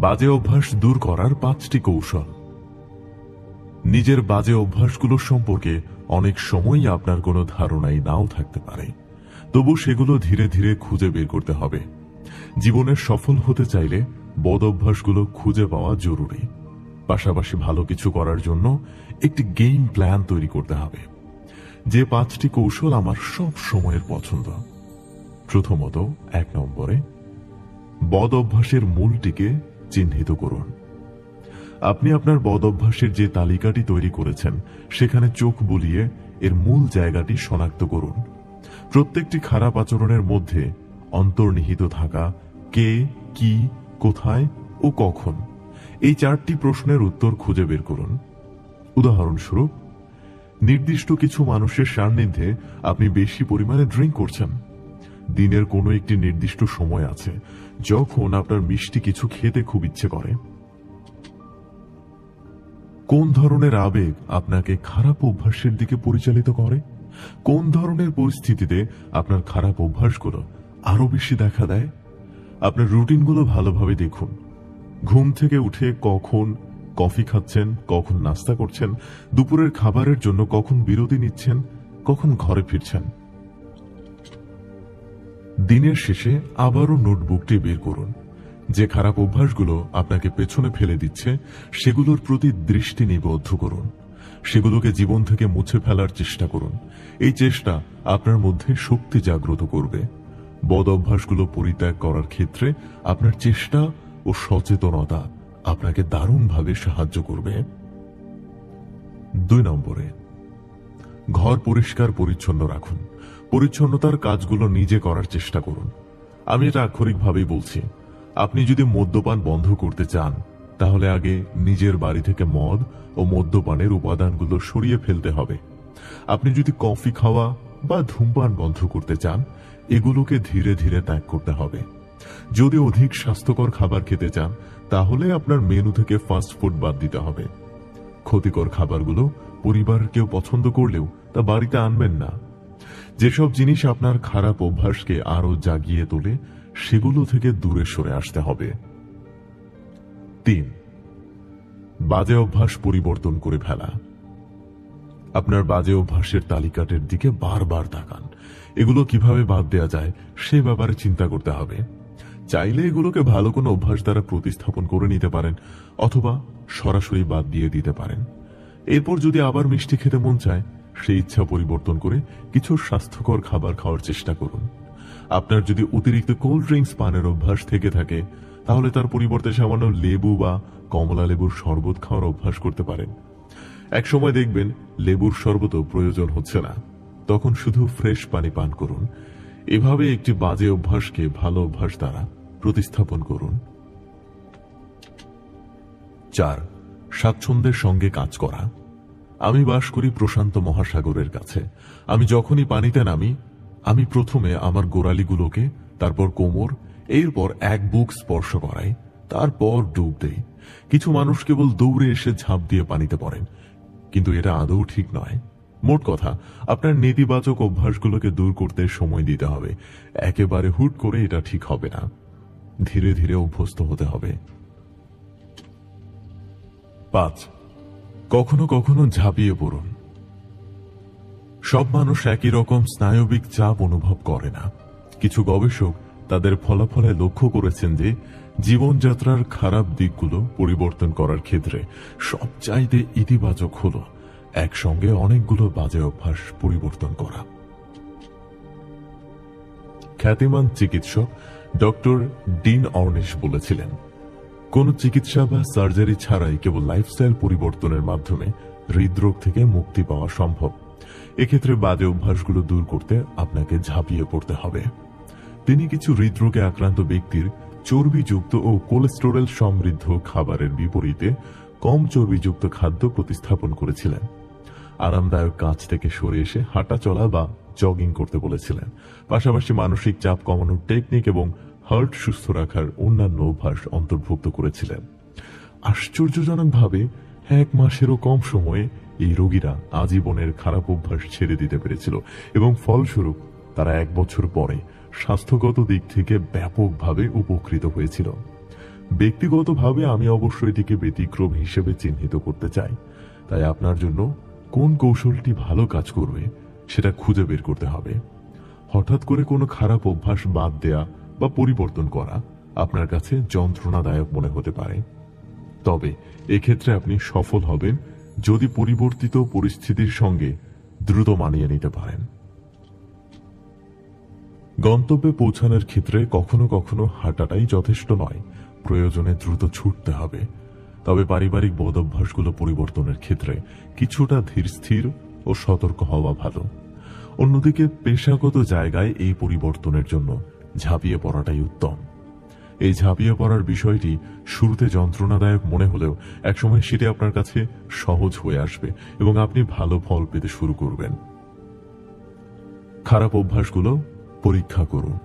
বাজে অভ্যাস দূর করার পাঁচটি কৌশল। নিজের বাজে অভ্যাসগুলো সম্পর্কে অনেক সময়ই আপনার কোনো ধারণাই নাও থাকতে পারে। তবু সেগুলো ধীরে ধীরে খুঁজে বের করতে হবে। জীবনের সফল হতে চাইলে বদ অভ্যাসগুলো খুঁজে পাওয়া জরুরি। পাশাপাশি ভালো কিছু করার জন্য একটি গেম প্ল্যান তৈরি করতে হবে। যে পাঁচটি কৌশল আমার সব সময়ের পছন্দ। প্রথমত, এক নম্বরে বদ অভ্যাসের মূলটিকে চিহ্নিত করুন। আপনি আপনার বদ অভ্যাসের যে তালিকাটি তৈরি করেছেন, সেখানে চোখ বুলিয়ে এর মূল জায়গাটি শনাক্ত করুন। প্রত্যেকটি খারাপ আচরণের মধ্যে অন্তর্নিহিত থাকা কে, কি, কোথায় ও কখন, এই চারটি প্রশ্নের উত্তর খুঁজে বের করুন। উদাহরণস্বরূপ, নির্দিষ্ট কিছু মানুষের সান্নিধ্যে আপনি বেশি পরিমাণে ড্রিঙ্ক করছেন। দিনের কোনো একটি নির্দিষ্ট সময় আছে, যখন আপনার মিষ্টি কিছু খেতে খুব ইচ্ছে করে। কোন ধরনের আবেগ আপনাকে খারাপ অভ্যাসের দিকে পরিচালিত করে? কোন ধরনের পরিস্থিতিতে আপনার খারাপ অভ্যাসগুলো আরও বেশি দেখা দেয়? আপনার রুটিনগুলো ভালোভাবে দেখুন। ঘুম থেকে উঠে কখন কফি খাচ্ছেন, কখন নাস্তা করছেন, দুপুরের খাবারের জন্য কখন বিরতি নিচ্ছেন, কখন ঘরে ফিরছেন। দিনের শেষে আবারও নোটবুকটি বের করুন। যে খারাপ অভ্যাসগুলো আপনাকে পেছনে ফেলে দিচ্ছে, সেগুলোর প্রতি দৃষ্টি নিবদ্ধ করুন। সেগুলোকে জীবন থেকে মুছে ফেলার চেষ্টা করুন। এই চেষ্টা আপনার মধ্যে শক্তি জাগ্রত করবে। বদ অভ্যাসগুলো পরিত্যাগ করার ক্ষেত্রে আপনার চেষ্টা ও সচেতনতা আপনাকে দারুণভাবে সাহায্য করবে। দুই নম্বরে, ঘর পরিষ্কার পরিচ্ছন্ন রাখুন। পরিচ্ছন্নতার কাজগুলো নিজে করার চেষ্টা করুন। আমি এটা আক্ষরিকভাবেই বলছি। আপনি যদি মদ্যপান বন্ধ করতে চান, তাহলে আগে নিজের বাড়ি থেকে মদ ও মদ্যপানের উপাদানগুলো সরিয়ে ফেলতে হবে। আপনি যদি কফি খাওয়া বা ধূমপান বন্ধ করতে চান, এগুলোকে ধীরে ধীরে ত্যাগ করতে হবে। যদি অধিক স্বাস্থ্যকর খাবার খেতে চান, তাহলে আপনার মেনু থেকে ফাস্ট ফুড বাদ দিতে হবে। ক্ষতিকর খাবারগুলো পরিবার কেউ পছন্দ করলেও তা বাড়িতে আনবেন না। যেসব জিনিস আপনার খারাপ অভ্যাসকে আরও জাগিয়ে তোলে, সেগুলো থেকে দূরে সরে আসতে হবে। তিন, বাজে অভ্যাস পরিবর্তন করে ফেলা। আপনার বাজে অভ্যাসের তালিকাটের দিকে বারবার তাকান। এগুলো কীভাবে বাদ দেওয়া যায়, সে ব্যাপারে চিন্তা করতে হবে। চাইলে এগুলোকে ভালো কোনো অভ্যাস দ্বারা প্রতিস্থাপন করে নিতে পারেন, অথবা সরাসরি বাদ দিয়ে দিতে পারেন। এরপর যদি আবার মিষ্টি খেতে মন চায় সেই ইচ্ছা পরিবর্তন করে কিছু স্বাস্থ্যকর খাবার খাওয়ার চেষ্টা করুন। আপনার যদি অতিরিক্ত কোল্ড ড্রিঙ্কস পানের অভ্যাস থেকে থাকে, তাহলে তার পরিবর্তে সামান্য লেবু বা কমলা লেবুর শরবত খাওয়ার অভ্যাস করতে পারেন। এক সময় দেখবেন লেবুর শরবতও প্রয়োজন হচ্ছে না। তখন শুধু ফ্রেশ পানি পান করুন। এভাবে একটি বাজে অভ্যাসকে ভালো অভ্যাস দ্বারা প্রতিস্থাপন করুন। চার, স্বাচ্ছন্দ্যের সঙ্গে কাজ করা। আমি বাস করি প্রশান্ত মহাসাগরের কাছে। আমি যখনই পানিতে নামি, আমি প্রথমে আমার গোড়ালিগুলোকে, তারপর কোমর, এরপর এক বুক স্পর্শ করাই, তারপর ডুব দেই। কিছু মানুষ কেবল দৌড়ে এসে ঝাঁপ দিয়ে পানিতে পড়েন, কিন্তু এটা আদৌ ঠিক নয়। মোট কথা, আপনার নেতিবাচক অভ্যাসগুলোকে দূর করতে সময় দিতে হবে। একেবারে হুট করে এটা ঠিক হবে না। ধীরে ধীরে অভ্যস্ত হতে হবে। পাঁচ কখনো কখনো ঝাঁপিয়ে পড়ুন। সব মানুষ একই রকম স্নায়বিক চাপ অনুভব করে না। কিছু গবেষক তাদের ফলাফলে লক্ষ্য করেছেন যে জীবনযাত্রার খারাপ দিকগুলো পরিবর্তন করার ক্ষেত্রে সবচাইতে ইতিবাচক হল একসঙ্গে অনেকগুলো বাজে অভ্যাস পরিবর্তন করা। খ্যাতিমান চিকিৎসক ডক্টর ডিন অর্নিশ বলেছিলেন কোন চিকিৎসা বা সার্জারি ছাড়াই কেবল লাইফস্টাইল পরিবর্তনের মাধ্যমে হৃদরোগ থেকে মুক্তি পাওয়া সম্ভব। এক্ষেত্রে বাজে অভ্যাসগুলো দূর করতে আপনাকে ঝাঁপিয়ে পড়তে হবে। তিনি কিছু হৃদরোগে আক্রান্ত ব্যক্তির চর্বিযুক্ত ও কোলেস্টেরল সমৃদ্ধ খাবারের বিপরীতে কম চর্বিযুক্ত খাদ্য প্রতিস্থাপন করেছিলেন। আরামদায়ক কাজ থেকে সরে এসে হাঁটা চলা বা জগিং করতে বলেছিলেন। পাশাপাশি মানসিক চাপ কমানোর টেকনিক এবং হার্ট সুস্থ রাখার অন্যান্য অভ্যাস অন্তর্ভুক্ত করেছিলেন। আশ্চর্যজনকভাবে, এক মাসেরও কম সময়ে এই রোগীরা আজীবনের খারাপ অভ্যাস ছেড়ে দিতে পেরেছিল এবং ফলস্বরূপ তারা এক বছর পরে স্বাস্থ্যগত দিক থেকে ব্যাপকভাবে উপকৃত হয়েছিল। ব্যক্তিগতভাবে আমি অবশ্য এটিকে ব্যতিক্রম হিসেবে চিহ্নিত করতে চাই। তাই আপনার জন্য কোন কৌশলটি ভালো কাজ করবে সেটা খুঁজে বের করতে হবে। হঠাৎ করে কোনো খারাপ অভ্যাস বাদ দেয়া বা পরিবর্তন করা আপনার কাছে যন্ত্রণাদায়ক মনে হতে পারে। তবে এক্ষেত্রে আপনি সফল হবেন যদি পরিবর্তিত পরিস্থিতির সঙ্গে দ্রুত মানিয়ে নিতে পারেন। গন্তব্যে পৌঁছানোর ক্ষেত্রে কখনো কখনো হাঁটাটাই যথেষ্ট নয়। প্রয়োজনে দ্রুত ছুটতে হবে। তবে পারিবারিক বদভ্যাসগুলো পরিবর্তনের ক্ষেত্রে কিছুটা ধীর স্থির ও সতর্ক হওয়া ভালো। অন্যদিকে পেশাগত জায়গায় এই পরিবর্তনের জন্য ঝাঁপিয়ে পড়াটাই উত্তম। এই ঝাঁপিয়ে পড়ার বিষয়টি শুরুতে যন্ত্রণাদায়ক মনে হলেও একসময় সেটি আপনার কাছে সহজ হয়ে আসবে এবং আপনি ভালো ফল পেতে শুরু করবেন। খারাপ অভ্যাসগুলো পরীক্ষা করুন।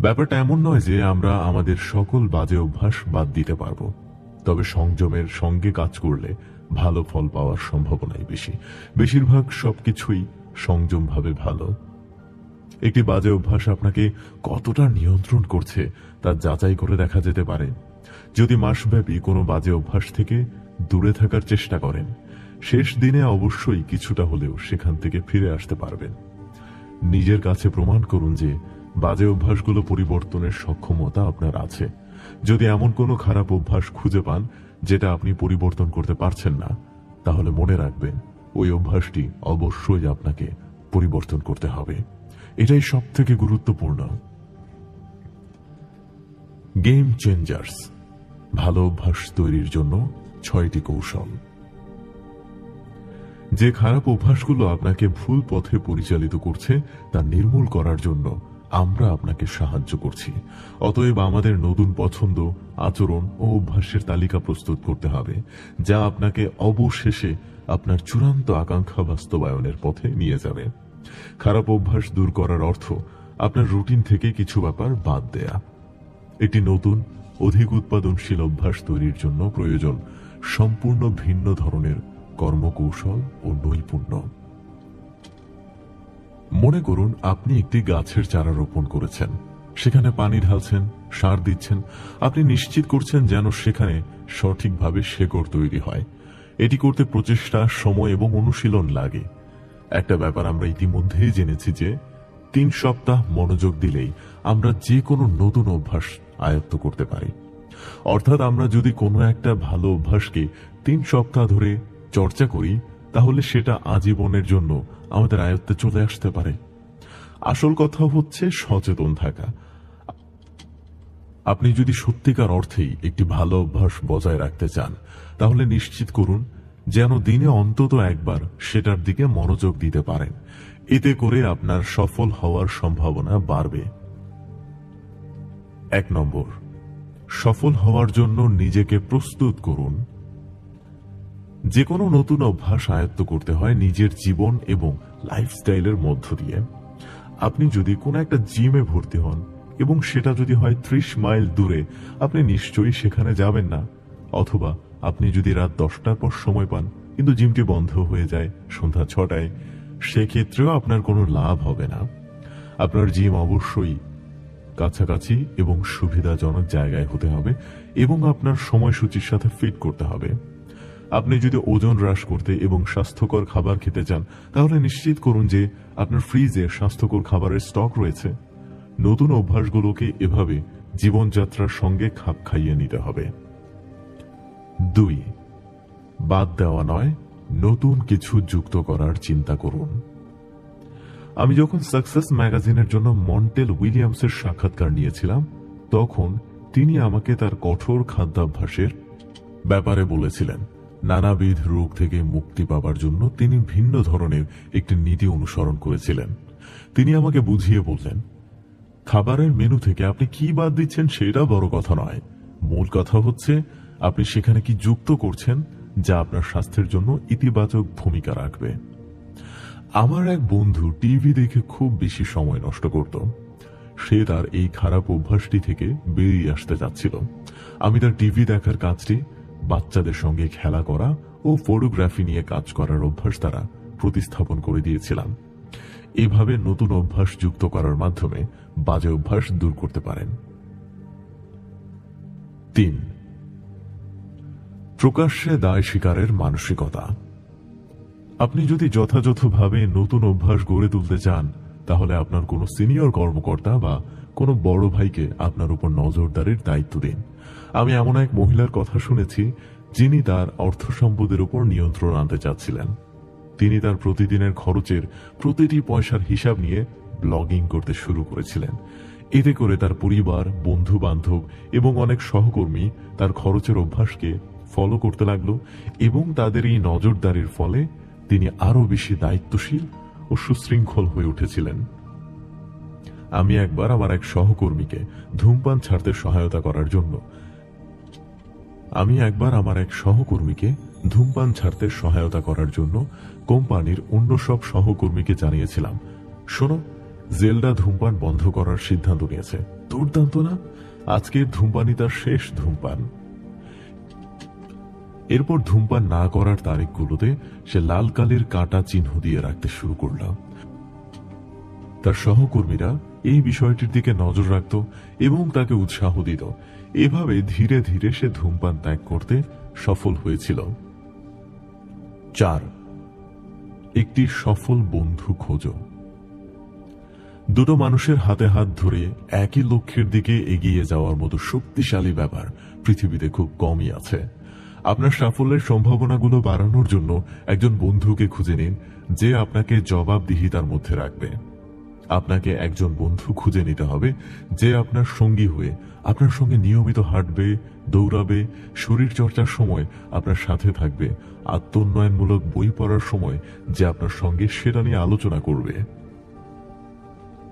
ব্যাপারটা এমন নয় যে আমরা আমাদের সকল বাজে অভ্যাস বাদ দিতে পারব, তবে সংযমের সঙ্গে কাজ করলে ভালো ফল পাওয়ার সম্ভাবনাই বেশি। বেশিরভাগ সবকিছুই সংযমভাবে ভালো। একটি বাজে অভ্যাস আপনাকে কতটা নিয়ন্ত্রণ করছে তা যাচাই করে দেখা যেতে পারে। যদি মাসব্যাপী কোনো বাজে অভ্যাস থেকে দূরে থাকার চেষ্টা করেন, শেষ দিনে অবশ্যই কিছুটা হলেও সেখান থেকে ফিরে আসতে পারবেন। নিজের কাছে প্রমাণ করুন যে বাজে অভ্যাসগুলো পরিবর্তনের সক্ষমতা আপনার আছে। যদি এমন কোনো খারাপ অভ্যাস খুঁজে পান যেটা আপনি পরিবর্তন করতে পারছেন না, তাহলে মনে রাখবেন, ওই অভ্যাসটি অবশ্যই আপনাকে পরিবর্তন করতে হবে। এটাই সব থেকে গুরুত্বপূর্ণ। গেম চেঞ্জার্স ভালো অভ্যাস তৈরির জন্য ছয়টি কৌশল। যে খারাপ অভ্যাসগুলো আপনাকে ভুল পথে পরিচালিত করছে, তা নির্মূল করার জন্য আমরা আপনাকে সাহায্য করছি। অতএব আমাদের নতুন পছন্দ, আচরণ ও অভ্যাসের তালিকা প্রস্তুত করতে হবে, যা আপনাকে অবশেষে আপনার চূড়ান্ত আকাঙ্ক্ষা বাস্তবায়নের পথে নিয়ে যাবে। খারাপ অভ্যাস দূর করার অর্থ আপনার রুটিন থেকে কিছু ব্যাপার বাদ দেয়া। একটি নতুন, অধিক উৎপাদনশীল অভ্যাস তৈরির জন্য প্রয়োজন সম্পূর্ণ ভিন্ন ধরনের কর্মকৌশল ও নৈপুণ্য। মনে করুন, আপনি একটি গাছের চারা রোপণ করেছেন। সেখানে পানি ঢালছেন, সার দিচ্ছেন। আপনি নিশ্চিত করছেন যেন সেখানে সঠিকভাবে শেকড় তৈরি হয়। এটি করতে প্রচেষ্টা, সময় এবং অনুশীলন লাগে। একটা ব্যাপার আমরা ইতিমধ্যেই জেনেছি যে তিন সপ্তাহ মনোযোগ দিলেই আমরা যে কোনো নতুন অভ্যাস আয়ত্ত করতে পারি। অর্থাৎ আমরা যদি কোনো একটা ভালো অভ্যাসকে তিন সপ্তাহ ধরে চর্চা করি, তাহলে সেটা আজীবনের জন্য আমাদের আয়ত্তে চলে আসতে পারে। আসল কথা হচ্ছে সচেতন থাকা। আপনি যদি সত্যিকার অর্থেই একটি ভালো অভ্যাস বজায় রাখতে চান, তাহলে নিশ্চিত করুন যেন দিনে অন্তত একবার সেটার দিকে মনোযোগ দিতে পারেন। এতে করে আপনার সফল হওয়ার সম্ভাবনা বাড়বে। এক নম্বর, সফল হওয়ার জন্য নিজেকে প্রস্তুত করুন। যে কোনো নতুন অভ্যাস আয়ত্ত করতে হয় নিজের জীবন এবং লাইফস্টাইলের মধ্য দিয়ে। আপনি যদি কোনো একটা জিমে ভর্তি হন এবং সেটা যদি হয় ত্রিশ মাইল দূরে, আপনি নিশ্চয়ই সেখানে যাবেন না, অথবা আপনি যদি রাত দশটার পর সময় পান, কিন্তু জিমটি বন্ধ হয়ে যায় সন্ধ্যা ছটায়, সেক্ষেত্রেও আপনার কোনো লাভ হবে না। আপনার জিম অবশ্যই কাছাকাছি এবং সুবিধাজনক জায়গায় হতে হবে এবং আপনার সময়সূচির সাথে ফিট করতে হবে। আপনি যদি ওজন হ্রাস করতে এবং স্বাস্থ্যকর খাবার খেতে চান, তাহলে নিশ্চিত করুন যে আপনার ফ্রিজে স্বাস্থ্যকর খাবারের স্টক রয়েছে। নতুন অভ্যাসগুলোকে এভাবে জীবনযাত্রার সঙ্গে খাপ খাইয়ে নিতে হবে। দুই, বাদ দেওয়া নয়, নতুন কিছু যুক্ত করার চিন্তা করুন। আমি যখন সাকসেস ম্যাগাজিনের জন্য মন্টেল উইলিয়ামসের সাক্ষাৎকার নিয়েছিলাম, তখন তিনি আমাকে তার কঠোর খাদ্যাভ্যাসের ব্যাপারে বলেছিলেন। নানাবিধ রোগ থেকে মুক্তি পাবার জন্য তিনি ভিন্ন ধরনের একটি নীতি অনুসরণ করেছিলেন। তিনি আমাকে বুঝিয়ে বললেন, খাবারের মেনু থেকে আপনি কি বাদ দিচ্ছেন সেটা বড় কথা নয়। মূল কথা হচ্ছে আপনি সেখানে কি যুক্ত করছেন, যা আপনার স্বাস্থ্যের জন্য ইতিবাচক ভূমিকা রাখবে। আমার এক বন্ধু টিভি দেখে খুব বেশি সময় নষ্ট করত। সে তার এই খারাপ অভ্যাসটি থেকে বেরিয়ে আসতে চাচ্ছিল। আমি তার টিভি দেখার কাজটি, বাচ্চাদের সঙ্গে খেলা করা ও ফটোগ্রাফি নিয়ে কাজ করার অভ্যাস দ্বারা প্রতিস্থাপন করে দিয়েছিলাম। এভাবে নতুন অভ্যাস যুক্ত করার মাধ্যমে বাজে অভ্যাস দূর করতে পারেন। তিন প্রকাশ্যে দায় স্বীকারের মানসিকতা। আপনি যদি যথাযথভাবে নতুন অভ্যাস গড়ে তুলতে চান, তাহলে আপনার কোনো সিনিয়র কর্মকর্তা বা কোনো বড় ভাইকে আপনার উপর নজরদারির দায়িত্ব দিন। আমি এমন এক মহিলার কথা শুনেছি, যিনি তার অর্থ সম্পদের উপর নিয়ন্ত্রণ আনতে চাচ্ছিলেন। তিনি তার প্রতিদিনের খরচের প্রতিটি পয়সার হিসাব নিয়ে ব্লগিং করতে শুরু করেছিলেন। এতে করে তার পরিবার বন্ধু বান্ধব এবং অনেক সহকর্মী তার খরচের অভ্যাসকে ফলো করতে লাগল এবং তাদের এই নজরদারির ফলে তিনি আরও বেশি দায়িত্বশীল ও সুশৃঙ্খল হয়ে উঠেছিলেন। আমি একবার আমার এক সহকর্মীকে ধূমপান ছাড়তে সহায়তা করার জন্য আমি একবার আমার এক সহকর্মীকে ধূমপান ছাড়তে সহায়তা করার জন্য কোম্পানির অন্য সব সহকর্মীকে জানিয়েছিলাম, শোনো জেলডা ধূমপান বন্ধ করার সিদ্ধান্ত নিয়েছে। দুর্দান্ত না? আজকের ধূমপানই তার শেষ ধূমপান। এরপর ধূমপান না করার তারিখগুলোতে সে লাল কালির কাঁটা চিহ্ন দিয়ে রাখতে শুরু করলাম তার সহকর্মীরা এই বিষয়টির দিকে নজর রাখত এবং তাকে উৎসাহ দিত। এভাবে ধীরে ধীরে সে ধূমপান ত্যাগ করতে সফল হয়েছিল। চার। একটি সফল বন্ধু খোঁজো। দুটো মানুষের হাতে হাত ধরে একই লক্ষ্যের দিকে এগিয়ে যাওয়ার মতো শক্তিশালী ব্যাপার পৃথিবীতে খুব কমই আছে। আপনার সাফল্যের সম্ভাবনাগুলো বাড়ানোর জন্য একজন বন্ধুকে খুঁজে নিন, যে আপনাকে জবাবদিহিতার মধ্যে রাখবে। আপনাকে একজন বন্ধু খুঁজে নিতে হবে, যে আপনার সঙ্গী হয়ে আপনার সঙ্গে নিয়মিত হাঁটবে, দৌড়াবে শরীর চর্চার সময় আপনার সাথে থাকবে, আত্মোন্নয়নমূলক বই পড়ার সময় যে আপনার সঙ্গে সেটা নিয়ে আলোচনা করবে।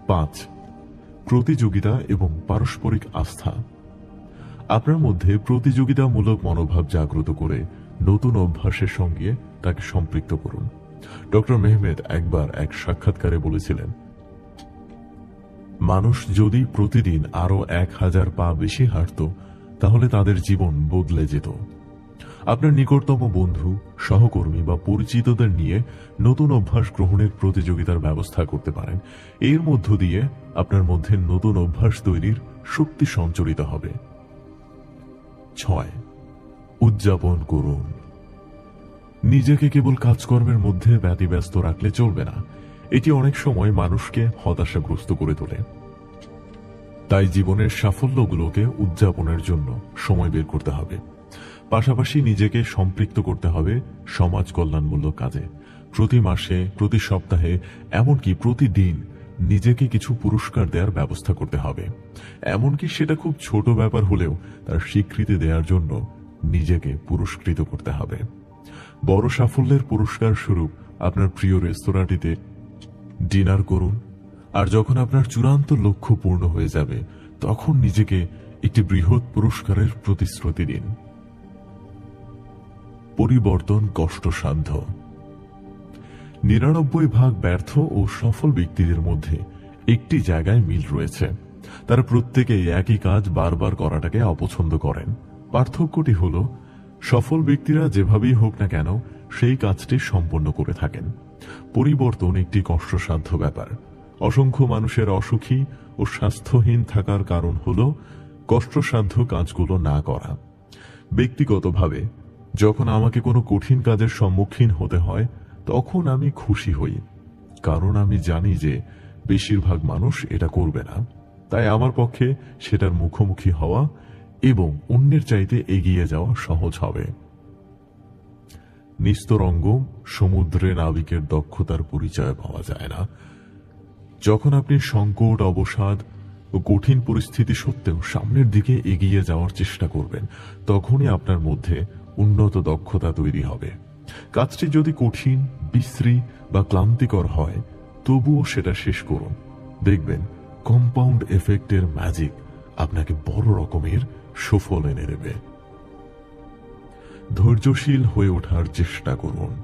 পাঁচ, প্রতিযোগিতা এবং পারস্পরিক আস্থা। আপনার মধ্যে প্রতিযোগিতামূলক মনোভাব জাগ্রত করে নতুন অভ্যাসের সঙ্গে তাকে সম্পৃক্ত করুন। ডক্টর মেহমেদ একবার এক সাক্ষাৎকারে বলেছিলেন, মানুষ যদি প্রতিদিন আরও এক হাজার পা বেশি হাঁটত, তাহলে তাদের জীবন বদলে যেত। আপনার নিকটতম বন্ধু, সহকর্মী বা পরিচিতদের নিয়ে নতুন অভ্যাস গ্রহণের প্রতিযোগিতার ব্যবস্থা করতে পারেন। এর মধ্য দিয়ে আপনার মধ্যে নতুন অভ্যাস তৈরির শক্তি সঞ্চরিত হবে। ছয়। উদযাপন করুন। নিজেকে কেবল কাজকর্মের মধ্যে ব্যতিব্যস্ত রাখলে চলবে না। এটি অনেক সময় মানুষকে হতাশাগ্রস্ত করে তোলে। তাই জীবনের সাফল্যগুলোকে উদযাপনের জন্য সময় বের করতে হবে। পাশাপাশি নিজেকে সম্পৃক্ত করতে হবে সমাজ কল্যাণমূলক কাজে। প্রতি মাসে, প্রতি সপ্তাহে, এমনকি প্রতিদিন নিজেকে কিছু পুরস্কার দেওয়ার ব্যবস্থা করতে হবে। এমনকি সেটা খুব ছোট ব্যাপার হলেও তার স্বীকৃতি দেওয়ার জন্য নিজেকে পুরস্কৃত করতে হবে। বড় সাফল্যের পুরস্কার স্বরূপ আপনার প্রিয় রেস্তোরাঁটিতে ডিনার করুন। আর যখন আপনার চূড়ান্ত লক্ষ্য পূর্ণ হয়ে যাবে, তখন নিজেকে একটি বৃহৎ পুরস্কারের প্রতিশ্রুতি দিন। পরিবর্তন কষ্টসাধ্য। নিরানব্বই ভাগ ব্যর্থ ও সফল ব্যক্তিদের মধ্যে একটি জায়গায় মিল রয়েছে। তারা প্রত্যেকেই একই কাজ বারবার করাটাকে অপছন্দ করেন। পার্থক্যটি হল, সফল ব্যক্তিরা যেভাবেই হোক না কেন সেই কাজটি সম্পন্ন করে থাকেন। পরিবর্তন একটি কষ্টসাধ্য ব্যাপার। অসংখ্য মানুষের অসুখী ও স্বাস্থ্যহীন থাকার কারণ হল কষ্টসাধ্য কাজগুলো না করা। ব্যক্তিগতভাবে, যখন আমাকে কোনো কঠিন কাজের সম্মুখীন হতে হয় তখন আমি খুশি হই, কারণ আমি জানি যে বেশিরভাগ মানুষ এটা করবে না। তাই আমার পক্ষে সেটার মুখোমুখি হওয়া এবং অন্যের চাইতে এগিয়ে যাওয়া সহজ হবে। নিস্তরঙ্গ সমুদ্রে নাবিকের দক্ষতার পরিচয় পাওয়া যায় না। যখন আপনি সংকট, অবসাদ ও কঠিন পরিস্থিতি সত্ত্বেও সামনের দিকে এগিয়ে যাওয়ার চেষ্টা করবেন, তখনই আপনার মধ্যে উন্নত দক্ষতা তৈরি হবে। কাজটি যদি কঠিন, বিশ্রী বা ক্লান্তিকর হয়, তবুও সেটা শেষ করুন। দেখবেন কম্পাউন্ড এফেক্টের ম্যাজিক আপনাকে বড় রকমের সুফল এনে দেবে। ধৈর্যশীল হয়ে ওঠার চেষ্টা করুন।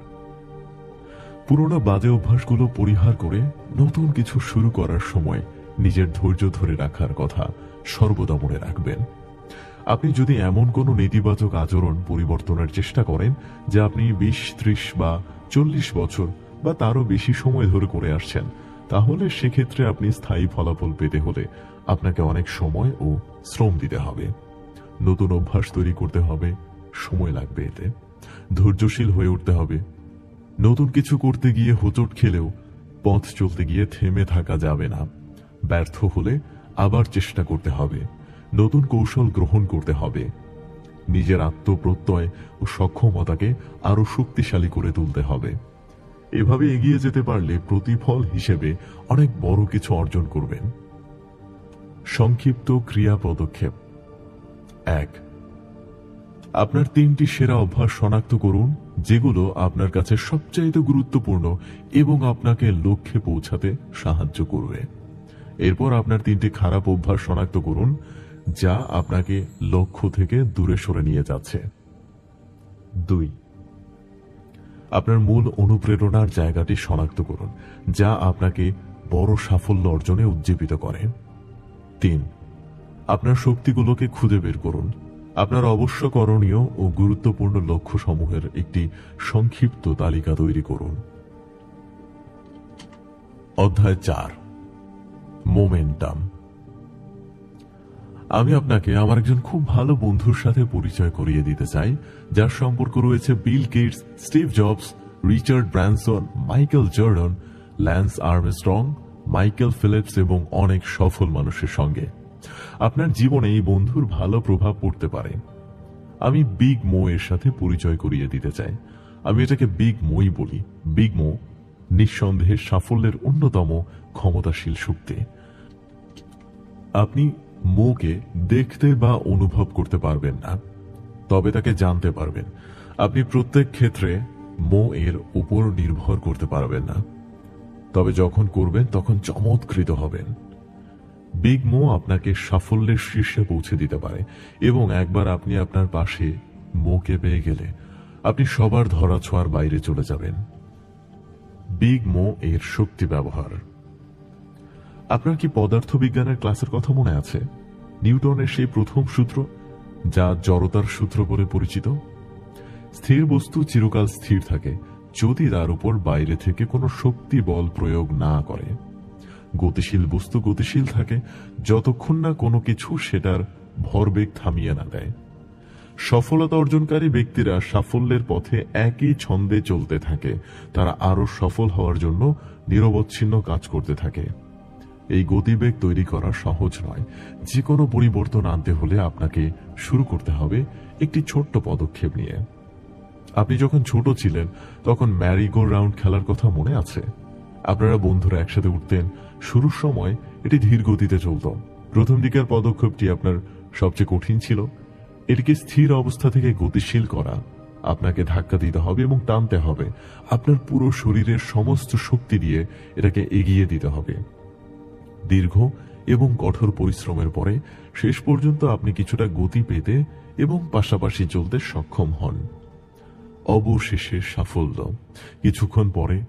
পুরোনো বাজে অভ্যাসগুলো পরিহার করে নতুন কিছু শুরু করার সময় নিজের ধৈর্য ধরে রাখার কথা সর্বদা মনে রাখবেন। আপনি যদি এমন কোনো নেতিবাচক আচরণ পরিবর্তনের চেষ্টা করেন, যা আপনি বিশ, ত্রিশ বা চল্লিশ বছর বা তারও বেশি সময় ধরে করে আসছেন, তাহলে সেক্ষেত্রে আপনি স্থায়ী ফলাফল পেতে হলে আপনাকে অনেক সময় ও শ্রম দিতে হবে। নতুন অভ্যাস তৈরি করতে হবে, সময় লাগবে এতে। ধৈর্যশীল হয়ে উঠতে হবে। নতুন কিছু করতে গিয়ে হোঁচট খেলেও পথ চলতে গিয়ে থেমে থাকা যাবে না। ব্যর্থ হলে আবার চেষ্টা করতে হবে। নতুন কৌশল গ্রহণ করতে হবে। নিজের আত্মপ্রত্যয় ও সক্ষমতাকে আরও শক্তিশালী করে তুলতে হবে। এভাবে এগিয়ে যেতে পারলে প্রতিফল হিসেবে অনেক বড় কিছু অর্জন করবেন। সংক্ষিপ্ত ক্রিয়া পদক্ষেপ। এক, আপনার তিনটি সেরা অভ্যাস শনাক্ত করুন, যেগুলো আপনার কাছে সবচাইতে গুরুত্বপূর্ণ এবং আপনাকে লক্ষ্যে পৌঁছাতে সাহায্য করবে। এরপর আপনার তিনটি খারাপ অভ্যাস শনাক্ত করুন যা আপনাকে লক্ষ্য থেকে দূরে সরে নিয়ে যাচ্ছে। দুই, আপনার মূল অনুপ্রেরণার জায়গাটি শনাক্ত করুন, যা আপনাকে বড় সাফল্য অর্জনে উজ্জীবিত করে। তিন, আপনার শক্তিগুলোকে খুঁজে বের করুন। আপনার অবশ্য করণীয় ও গুরুত্বপূর্ণ লক্ষ্য সমূহের একটি সংক্ষিপ্ত তালিকা তৈরি করুন। অধ্যায় চার, মোমেন্টাম। আমি আপনাকে আমার একজন খুব ভালো বন্ধুর সাথে পরিচয় করিয়ে দিতে চাই, যার সম্পর্ক রয়েছে Bill Gates, Steve Jobs, Richard Branson, Michael Jordan, Lance Armstrong, Michael Phelps এবং অনেক সফল মানুষের সঙ্গে। আপনার জীবনে এই বন্ধুর ভালো প্রভাব পড়তে পারে। আমি বিগ মো এর সাথে পরিচয় করিয়ে দিতে চাই। আমি এটাকে বিগ মই বলি। বিগ মো নিঃসন্দেহে সাফল্যের অন্যতম ক্ষমতাশীল শক্তি। আপনি মোকে দেখতে বা অনুভব করতে পারবেন না, তবে তাকে জানতে পারবেন। আপনি প্রত্যেক ক্ষেত্রে মো এর উপর নির্ভর করতে পারবেন না। তবে যখন করবেন, তখন চমৎকৃত হবেন। বিগ মো আপনাকে সাফল্যের শীর্ষে পৌঁছে দিতে পারে এবং একবার আপনি আপনার পাশে মোকে পেয়ে গেলে আপনি সবার ধরা ছোঁয়ার বাইরে চলে যাবেন। বিগ মো এর শক্তি ব্যবহার। আপনার কি পদার্থবিজ্ঞানের ক্লাসের কথা মনে আছে? নিউটনের সেই প্রথম সূত্র, যা জড়তার সূত্র বলে পরিচিত? স্থির বস্তু চিরকাল স্থির থাকে, যদি তার উপর বাইরে থেকে কোনো শক্তি বল প্রয়োগ না করে। গতিশীল বস্তু গতিশীল থাকে, যতক্ষণ না কোনো কিছু সেটার ভরবেগ থামিয়ে না দেয়। সফলতা অর্জনকারী ব্যক্তিরা সাফল্যের পথে একই ছন্দে চলতে থাকে, তারা আরও সফল হওয়ার জন্য নিরবচ্ছিন্ন কাজ করতে থাকে। এই গতিবেগ তৈরি করা সহজ নয়। যে কোনো পরিবর্তন আনতে হলে আপনাকে শুরু করতে হবে একটি ছোট্ট পদক্ষেপ নিয়ে। আপনি যখন ছোট ছিলেন, তখন ম্যারিগো রাউন্ড খেলার কথা মনে আছে? আপনারা বন্ধুরা একসাথে উঠতেন, শুরুর সময় এটি ধীর গতিতে চলত। প্রথম দিকের পদক্ষেপটি আপনার সবচেয়ে কঠিন ছিল। এটিকে স্থির অবস্থা থেকে গতিশীল করা আপনাকে ধাক্কা দিতে হবে এবং টানতে হবে। আপনার পুরো শরীরের সমস্ত শক্তি দিয়ে এটাকে এগিয়ে দিতে হবে। দীর্ঘ এবং কঠোর পরিশ্রমের পরে শেষ পর্যন্ত আপনি কিছুটা গতি পেতে এবং পাশাপাশি চলতে সক্ষম হন। অবশেষে সাফল্য। কিছুক্ষণ পরে,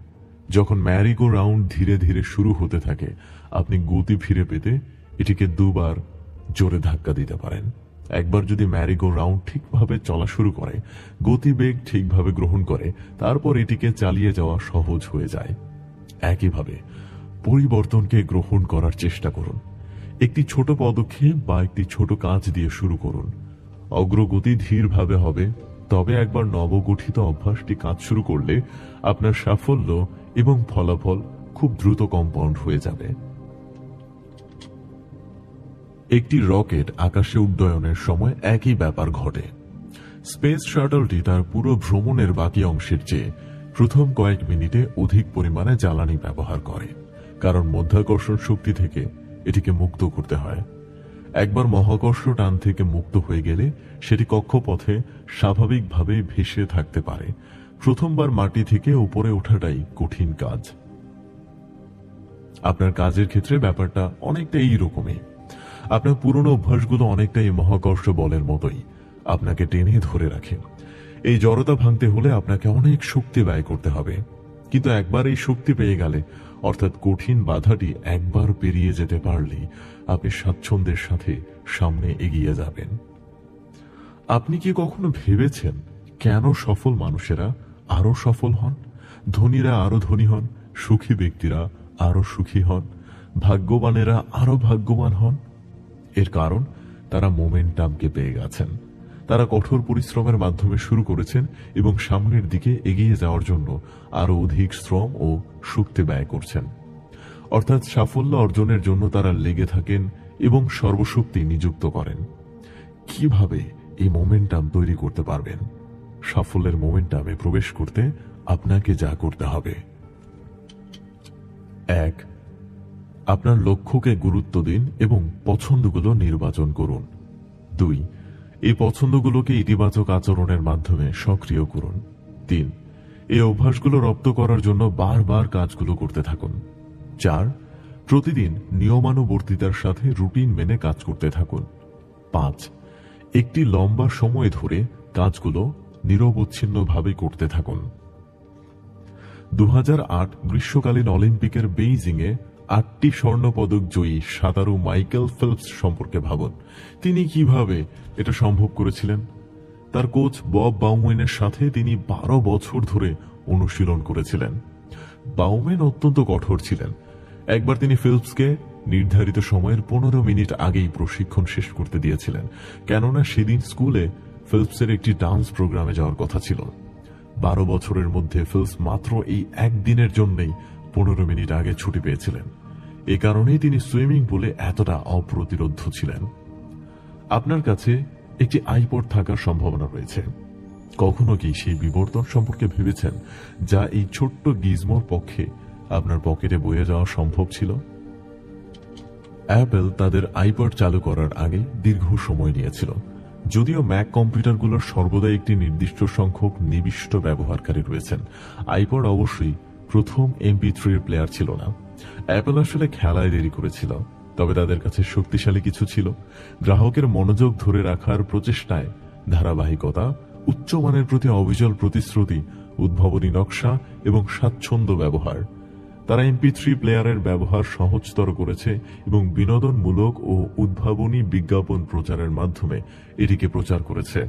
যখন ম্যারিগো রাউন্ড ধীরে ধীরে শুরু হতে থাকে, আপনি গতি ফিরে পেতে এটিকে দুবার জোরে ধাক্কা দিতে পারেন। একবার যদি ম্যারিগো রাউন্ড ঠিকভাবে চলা শুরু করে গতিবেগ ঠিকভাবে গ্রহণ করে, তারপর এটিকে চালিয়ে যাওয়া সহজ হয়ে যায়। একইভাবে পরিবর্তনকে গ্রহণ করার চেষ্টা করুন। একটি ছোট পদক্ষেপ বা একটি ছোট কাজ দিয়ে শুরু করুন। অগ্রগতি ধীরভাবে হবে, তবে একবার নবগঠিত অভ্যাসটি কাজ শুরু করলে আপনার সাফল্য এবং ফলাফল খুব দ্রুত কম্পাউন্ড হয়ে যাবে। একটি রকেট আকাশে উড্ডয়নের সময় একই ব্যাপার ঘটে। স্পেস শাটলটি তার পুরো ভ্রমণের বাকি অংশের চেয়ে প্রথম কয়েক মিনিটে অধিক পরিমাণে জ্বালানি ব্যবহার করে। কারণ মধ্যাকর্ষণ শক্তি থেকে এটিকে মুক্ত করতে হয়। একবার মহাকর্ষ টান থেকে মুক্ত হয়ে গেলে সেটি কক্ষপথে স্বাভাবিকভাবে ভেসে থাকতে পারে। প্রথমবার মাটি থেকে উপরে ওঠাটাই কঠিন কাজ। আপনার কাজের ক্ষেত্রে ব্যাপারটা অনেকটা এই রকমই আপনার পুরনো অভ্যাসগুলো অনেকটাই মহাকর্ষ বলের মতোই আপনাকে টেনে ধরে রাখে। এই জড়তা ভাঙতে হলে আপনাকে অনেক শক্তি ব্যয় করতে হবে। কিন্তু একবার এই শক্তি পেয়ে গেলে অর্থাৎ কঠিন বাধাটি একবার পেরিয়ে যেতে পারলেই আপনি স্বাচ্ছন্দ্যের সাথে সামনে এগিয়ে যাবেন। আপনি কি কখনো ভেবেছেন কেন সফল মানুষেরা আরও সফল হন? ধনীরা আরও ধনী হন, সুখী ব্যক্তিরা আরও সুখী হন, ভাগ্যবানেরা আরও ভাগ্যবান হন? এর কারণ তারা মোমেন্টামকে পেয়ে গেছেন। তারা কঠোর পরিশ্রমের মাধ্যমে শুরু করেছেন এবং সামনের দিকে এগিয়ে যাওয়ার জন্য আরও অধিক শ্রম ও শক্তি ব্যয় করছেন। অর্থাৎ সাফল্য অর্জনের জন্য তারা লেগে থাকেন এবং সর্বশক্তি নিযুক্ত করেন। কীভাবে এই মোমেন্টাম তৈরি করতে পারবেন? সাফল্যের মোমেন্টামে প্রবেশ করতে আপনাকে যা করতে হবে। এক, আপনার লক্ষ্যকে গুরুত্ব দিন এবং পছন্দগুলো নির্বাচন করুন। দুই এই পছন্দগুলোকে ইতিবাচক আচরণের মাধ্যমে সক্রিয় করুন। তিন, এই অভ্যাসগুলো রপ্ত করার জন্য বারবার কাজগুলো করতে থাকুন। চার, প্রতিদিন নিয়মানুবর্তিতার সাথে রুটিন মেনে কাজ করতে থাকুন। পাঁচ, একটি লম্বা সময় ধরে কাজগুলো নিরবচ্ছিন্নভাবে করতে থাকুন। দু হাজার আট গ্রীষ্মকালীন অলিম্পিকের বেইজিংয়ে আটটি স্বর্ণপদক জয়ী সাঁতারু মাইকেল ফেলপস সম্পর্কে ভাবুন। তিনি কীভাবে এটা সম্ভব করেছিলেন? তার কোচ বব বাউমেনের সাথে তিনি বারো বছর ধরে অনুশীলন করেছিলেন। বাউমেন অত্যন্ত কঠোর ছিলেন। একবার তিনি ফিল্পসকে নির্ধারিত সময়ের পনেরো মিনিট আগেই প্রশিক্ষণ শেষ করতে দিয়েছিলেন, কেননা সেদিন স্কুলে ফিল্পসের একটি ডান্স প্রোগ্রামে যাওয়ার কথা ছিল। বারো বছরের মধ্যে ফিলস মাত্র এই একদিনের জন্যই পনেরো মিনিট আগে ছুটি পেয়েছিলেন। এ কারণেই তিনি সুইমিং পুলে এতটা অপ্রতিরোধ ছিলেন। আপনার কাছে একটি আইপড থাকার সম্ভাবনা রয়েছে। কখনো কি সেই বিবর্তন সম্পর্কে ভেবেছেন যা এই ছোট্ট গিজমোর পক্ষে আপনার পকেটে বয়ে যাওয়া সম্ভব ছিল? অ্যাপেল তাদের আইপড চালু করার আগে দীর্ঘ সময় নিয়েছিল। যদিও ম্যাক কম্পিউটারগুলোর সর্বদা একটি নির্দিষ্ট সংখ্যক নিবিষ্ট ব্যবহারকারী রয়েছেন, আইপড অবশ্যই প্রথম এমপি থ্রির প্লেয়ার ছিল না। অ্যাপেল আসলে খেলায় দেরি করেছিল, তবে তাদের কাছে শক্তিশালী কিছু ছিল। গ্রাহকের মনোযোগ ধরে রাখার প্রচেষ্টায় ধারাবাহিকতা উচ্চমানের প্রতি অবিচল প্রতিশ্রুতি, উদ্ভাবনী নকশা এবং স্বাচ্ছন্দ্য ব্যবহার। তারা এমপি থ্রি প্লেয়ারের ব্যবহার সহজতর করেছে এবং বিনোদনমূলক ও উদ্ভাবনী বিজ্ঞাপন প্রচারের মাধ্যমে এটিকে প্রচার করেছে।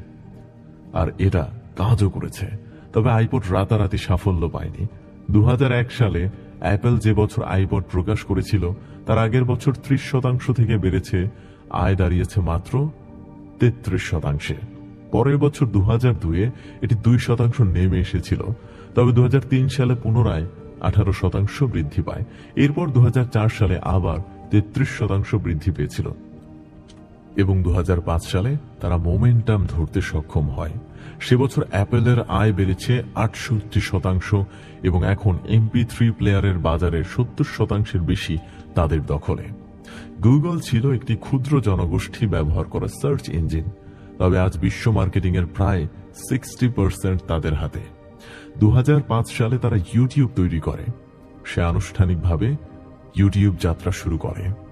আর এটা কাজও করেছে, তবে আইপড রাতারাতি সাফল্য পায়নি। দু হাজার এক সালে অ্যাপেল যে বছর আইপড প্রকাশ করেছিল, তার আগের বছর ত্রিশ শতাংশ থেকে বেড়েছে, আয় দাঁড়িয়েছে মাত্র তেত্রিশ শতাংশে। পরের বছর দু হাজার দুয়ে এটি দুই শতাংশ নেমে এসেছিল, তবে দু হাজার তিন সালে পুনরায় আঠারো শতাংশ বৃদ্ধি পায়। এরপর দু হাজার চার সালে আবার তেত্রিশ শতাংশ বৃদ্ধি পেয়েছিল। এবং দু হাজার পাঁচ সালে তারা মোমেন্টাম ধরতে সক্ষম হয়। সে বছর অ্যাপেলের আয় বেড়েছে আটষট্টি শতাংশ এবং এখন এমপি থ্রি প্লেয়ারের বাজারের সত্তর শতাংশের বেশি তাদের দখলে। গুগল ছিল একটি ক্ষুদ্র জনগোষ্ঠী ব্যবহার করা সার্চ ইঞ্জিন, তবে আজ বিশ্ব মার্কেটিং এর প্রায় সিক্সটি পার্সেন্ট তাদের হাতে। দু হাজার পাঁচ সালে তারা ইউটিউব তৈরি করে। সে আনুষ্ঠানিকভাবে ইউটিউব যাত্রা শুরু করে।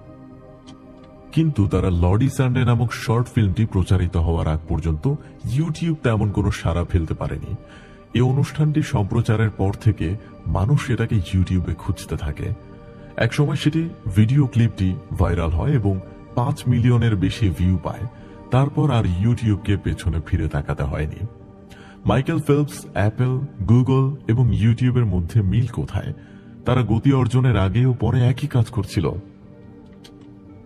কিন্তু তারা লর্ডি সানডে নামক শর্ট ফিল্মটি প্রচারিত হওয়ার আগ পর্যন্ত ইউটিউব তেমন কোনো সাড়া ফেলতে পারেনি। এই অনুষ্ঠানটি সম্প্রচারের পর থেকে মানুষ এটাকে ইউটিউবে খুঁজতে থাকে। একসময় সেটি ভিডিও ক্লিপটি ভাইরাল হয় এবং পাঁচ মিলিয়নের বেশি ভিউ পায়। তারপর আর ইউটিউবকে পেছনে ফিরে তাকাতে হয়নি। মাইকেল ফেলপস, অ্যাপেল, গুগল এবং ইউটিউবের মধ্যে মিল কোথায়? তারা গতি অর্জনের আগে ও পরে একই কাজ করছিল।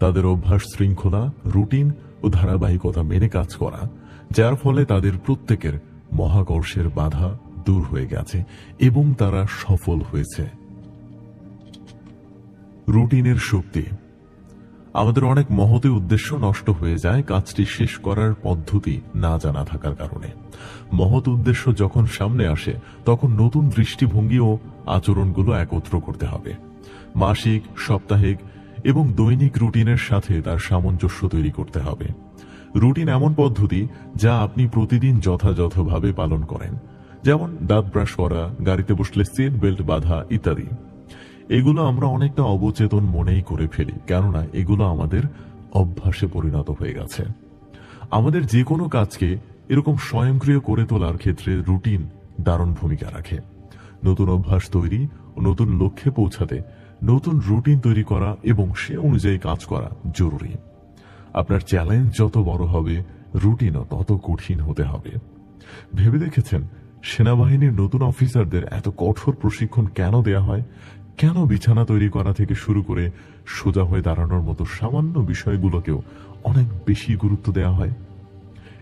তাদের অভ্যাস শৃঙ্খলা, রুটিন ও ধারাবাহিকতা মেনে কাজ করা, যার ফলে তাদের প্রত্যেকের মহাকর্ষের বাধা দূর হয়ে গেছে এবং তারা সফল হয়েছে। রুটিনের শক্তি। আমাদের অনেক মহতে উদ্দেশ্য নষ্ট হয়ে যায় কাজটি শেষ করার পদ্ধতি না জানা থাকার কারণে। মহৎ উদ্দেশ্য যখন সামনে আসে, তখন নতুন দৃষ্টিভঙ্গি ও আচরণগুলো একত্র করতে হবে। মাসিক, সাপ্তাহিক এবং দৈনিক রুটিনের সাথে তার সামঞ্জস্য তৈরি করতে হবে। রুটিন এমন পদ্ধতি যা আপনি প্রতিদিন যথাযথভাবে পালন করেন। যেমন দাঁত ব্রাশ করা, গাড়িতে বসলে সিট বেল্ট বাঁধা ইত্যাদি। এগুলো আমরা অনেকটা অবচেতন মনেই করে ফেলি, কেননা এগুলো আমাদের অভ্যাসে পরিণত হয়ে গেছে। আমাদের যে কোনো কাজকে এরকম স্বয়ংক্রিয় করে তোলার ক্ষেত্রে রুটিন দারুণ ভূমিকা রাখে। নতুন অভ্যাস তৈরি ও নতুন লক্ষ্যে পৌঁছাতে নতুন রুটিন তৈরি করা এবং সে অনুযায়ী কাজ করা জরুরি। আপনার চ্যালেঞ্জ যত বড় হবে, রুটিনও তত কঠিন হতে হবে। ভেবে দেখেছেন, সেনাবাহিনীর নতুন অফিসারদের এত কঠোর প্রশিক্ষণ কেন দেয়া হয়? কেন বিছানা তৈরি করা থেকে শুরু করে সোজা হয়ে দাঁড়ানোর মতো সামান্য বিষয়গুলোকেও অনেক বেশি গুরুত্ব দেওয়া হয়?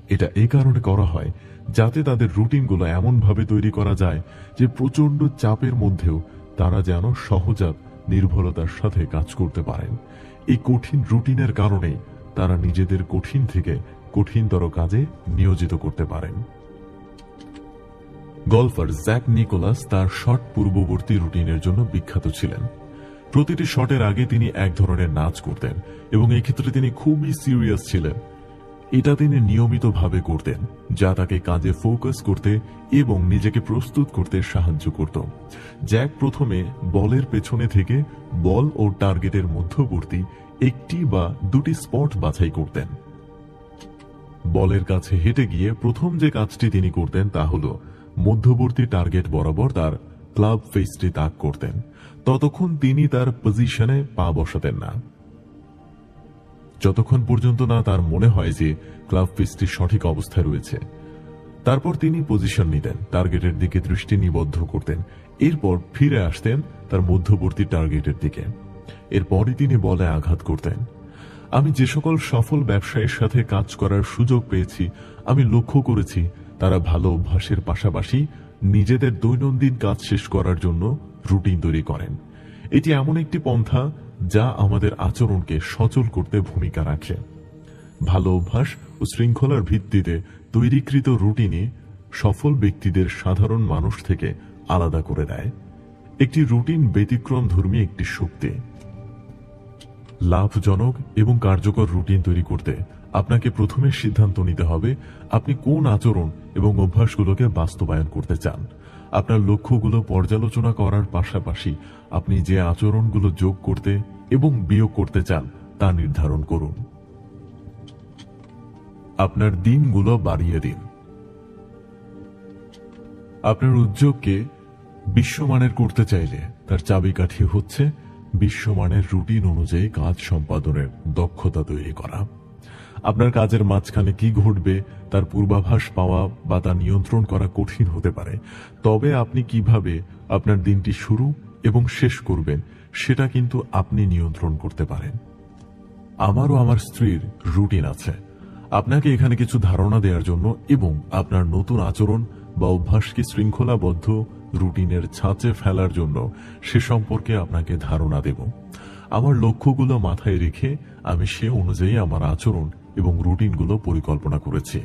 এটা এ কারণে করা হয় যাতে তাদের রুটিনগুলো এমনভাবে তৈরি করা যায় যে প্রচণ্ড চাপের মধ্যেও তারা যেন সহজাত নির্ভরতার সাথে কাজ করতে পারেন। এই কঠিন রুটিনের কারণেই তারা নিজেদের কঠিন থেকে কঠিনতর কাজে নিয়োজিত করতে পারেন। গল্ফার জ্যাক নিকোলাস তার শট পূর্ববর্তী রুটিনের জন্য বিখ্যাত ছিলেন। প্রতিটি শটের আগে তিনি এক ধরনের নাচ করতেন এবং এই ক্ষেত্রে তিনি খুবই সিরিয়াস ছিলেন। এটা তিনি নিয়মিতভাবে করতেন, যা তাকে কাজে ফোকাস করতে এবং নিজেকে প্রস্তুত করতে সাহায্য করত। জ্যাক প্রথমে বলের পেছনে থেকে বল ও টার্গেটের মধ্যবর্তী একটি বা দুটি স্পট বাছাই করতেন। বলের কাছে হেঁটে গিয়ে প্রথম যে কাজটি তিনি করতেন তা হল মধ্যবর্তী টার্গেট বরাবর তার ক্লাব ফেসটি তাক করতেন। ততক্ষণ তিনি তার পজিশনে পা বসাতেন না। যতক্ষণ পর্যন্ত না তার মনে হয় যে ক্লাব ফেসটি সঠিক অবস্থায় রয়েছে। তারপর তিনি পজিশন নিতেন, টার্গেটের দিকে দৃষ্টি নিবদ্ধ করতেন, এরপর ফিরে আসতেন তার মধ্যবর্তী টার্গেটের দিকে। এরপরই তিনি বলে আঘাত করতেন, আমি যে সকল সফল ব্যবসায়ীর সাথে কাজ করার সুযোগ পেয়েছি, আমি লক্ষ্য করেছি তারা ভালো অভ্যাসের পাশাপাশি নিজেদের দৈনন্দিন কাজ শেষ করার জন্য রুটিন তৈরি করেন। এটি এমন একটি পন্থা যা আমাদের আচরণকে সচল করতে ভূমিকা রাখে। ভালো অভ্যাস ও শৃঙ্খলার ভিত্তিতে তৈরিকৃত রুটিনে সফল ব্যক্তিদের সাধারণ মানুষ থেকে আলাদা করে দেয়। একটি রুটিন ব্যতিক্রম ধর্মী একটি শক্তি। লাভজনক এবং কার্যকর রুটিন তৈরি করতে আপনাকে প্রথমে সিদ্ধান্ত নিতে হবে আপনি কোন আচরণ এবং অভ্যাসগুলোকে বাস্তবায়ন করতে চান। আপনার লক্ষ্যগুলো পর্যালোচনা করার পাশাপাশি আপনি যে আচরণগুলো যোগ করতে এবং বিয়োগ করতে চান, তা নির্ধারণ করুন। আপনার দিনগুলো বাড়িয়ে দিন। আপনার উদ্যোগকে বিশ্বমানের করতে চাইলে তার চাবিকাঠি হচ্ছে বিশ্বমানের রুটিন অনুযায়ী কাজ সম্পাদনের দক্ষতা তৈরি করা। আপনার কাজের মাঝখানে কি ঘটবে, তার পূর্বাভাস পাওয়া বা তা নিয়ন্ত্রণ করা কঠিন হতে পারে। তবে আপনি কীভাবে আপনার দিনটি শুরু এবং শেষ করবেন, সেটা কিন্তু আপনি নিয়ন্ত্রণ করতে পারেন। আমারও আমার স্ত্রীর রুটিন আছে। আপনাকে এখানে কিছু ধারণা দেওয়ার জন্য এবং আপনার নতুন আচরণ বা অভ্যাসকে শৃঙ্খলাবদ্ধ রুটিনের ছাঁচে ফেলার জন্য সে সম্পর্কে আপনাকে ধারণা দেব। আমার লক্ষ্যগুলো মাথায় রেখে আমি সে অনুযায়ী আমার আচরণ এবং রুটিনগুলো পরিকল্পনা করেছি।